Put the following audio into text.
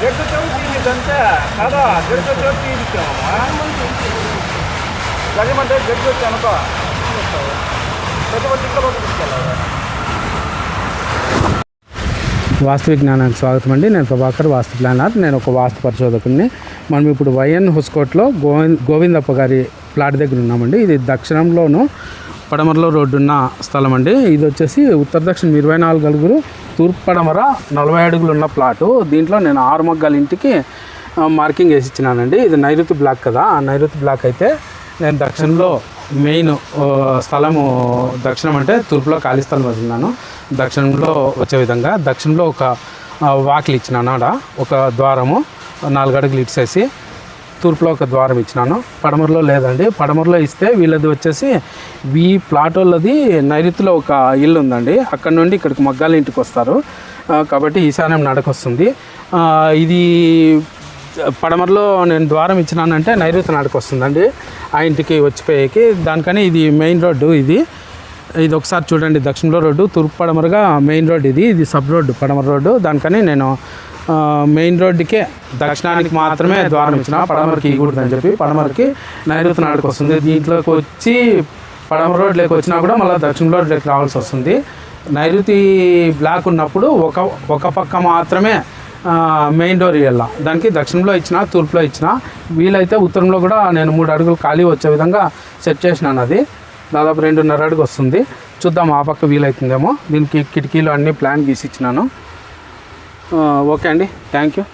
గడ్డ చౌతి ఇదంతా కాదా గడ్డ చౌతి ఇచ్చామా గజమంటే గడ్డ వచ్చి అనుకో పెద్ద ఇక్కడ తీసుకెళ్ళాలి వాస్తు విజ్ఞానానికి స్వాగతం అండి. నేను ప్రభాకర్ వాస్తు ప్లానర్ నేను ఒక వాస్తు పరిశోధకుడిని మనం ఇప్పుడు వైఎన్ హుస్కోట్లో గోవింద్ గోవిందప్ప గారి ప్లాట్ దగ్గర ఉన్నామండి. ఇది దక్షిణంలోను పడమరలో రోడ్డు ఉన్న స్థలం అండి ఇది వచ్చేసి ఉత్తర దక్షిణం ఇరవై నాలుగు అడుగులు తూర్పు పడమర నలభై అడుగులు ఉన్న ప్లాటు. దీంట్లో నేను ఆరు మగ్గాల ఇంటికి మార్కింగ్ వేసి ఇచ్చినానండి. ఇది నైరుతి బ్లాక్ కదా ఆ నైరుతి బ్లాక్ అయితే నేను దక్షిణంలో మెయిన్ స్థలము దక్షిణం అంటే తూర్పులో ఖాళీ స్థలం వదిలినాను దక్షిణంలో వచ్చే విధంగా దక్షిణంలో ఒక ఆ, వాకిలి ఇచ్చినాను ఆడ. ఒక ద్వారము నాలుగు అడుగులు ఇచ్చేసి తూర్పులో ఒక ద్వారం ఇచ్చినాను. పడమరలో లేదండి. పడమరలో ఇస్తే వీళ్ళది వచ్చేసి ఈ ప్లాట్ వాళ్ళది నైరుతిలో ఒక ఇల్లు ఉందండి. అక్కడ నుండి ఇక్కడికి మగ్గాల ఇంటికి వస్తారు. కాబట్టి ఈశాన్యం నడకొస్తుంది. ఇది పడమరలో నేను ద్వారం ఇచ్చినానంటే నైరుతి నడక వస్తుందండి ఆ ఇంటికి వచ్చిపోయేకి దానికని ఇది మెయిన్ రోడ్డు ఇది. ఇది ఒకసారి చూడండి. దక్షిణంలో రోడ్డు తూర్పు పడమరగా మెయిన్ రోడ్ ఇది. ఇది సబ్ రోడ్డు పడమర రోడ్డు. దానికని నేను మెయిన్ రోడ్డుకే దక్షిణానికి మాత్రమే ద్వారం ఇచ్చిన పడమరకి ఇవ్వకూడదని చెప్పి పడమరకి నైరుతి నాడుకు వస్తుంది. దీంట్లోకి వచ్చి పడమర రోడ్లోకి వచ్చినా కూడా మళ్ళీ దక్షిణ రోడ్లోకి రావాల్సి వస్తుంది. నైరుతి బ్లాక్ ఉన్నప్పుడు ఒక ఒక పక్క మాత్రమే మెయిన్ డోర్ వెళ్ళా దానికి దక్షిణంలో ఇచ్చిన తూర్పులో ఇచ్చిన వీలైతే ఉత్తరంలో కూడా నేను మూడు అడుగులు ఖాళీ వచ్చే విధంగా సెట్ చేసినాను అది. దాదాపు రెండున్నర అడుగు వస్తుంది. చూద్దాం ఆ పక్క వీలైతుందేమో. దీనికి కిటికీలు అన్నీ ప్లాన్ గీసి ఇచ్చినాను. ఓకే అండి. Thank you